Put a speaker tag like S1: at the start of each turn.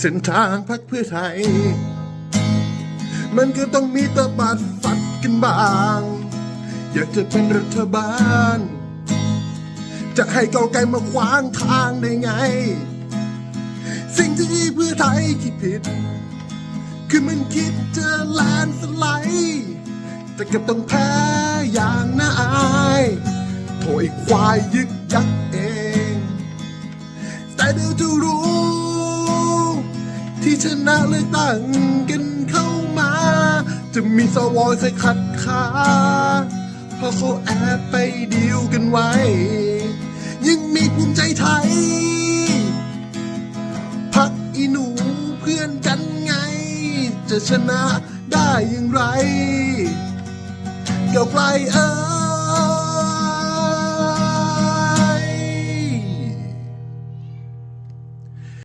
S1: เส้นทางพักเพื่อไทย มันก็ต้องมีตะบัดฟัดกันบ้าง อยากจะเป็นรัฐบาล จะให้เก้าไกลมาขวางทางได้ไง สิ่งที่เพื่อไทยคิดผิด คือมันคิดจะแลนสไลด์แต่กลับต้องแพ้อย่างน่าอายโถไอ้ควายยึกยักเอง แต่เดี๋ยวจู่ ชนะเลือกตั้งกันเข้ามา จะมีสวใส่ขัดขาเพราะเขาแอบไปดีลกันไว้ ยังมีภูมิใจไทย พักอีหนูเพื่อนกันไง จะชนะได้อย่างไร เกี่ยวไกลเอ้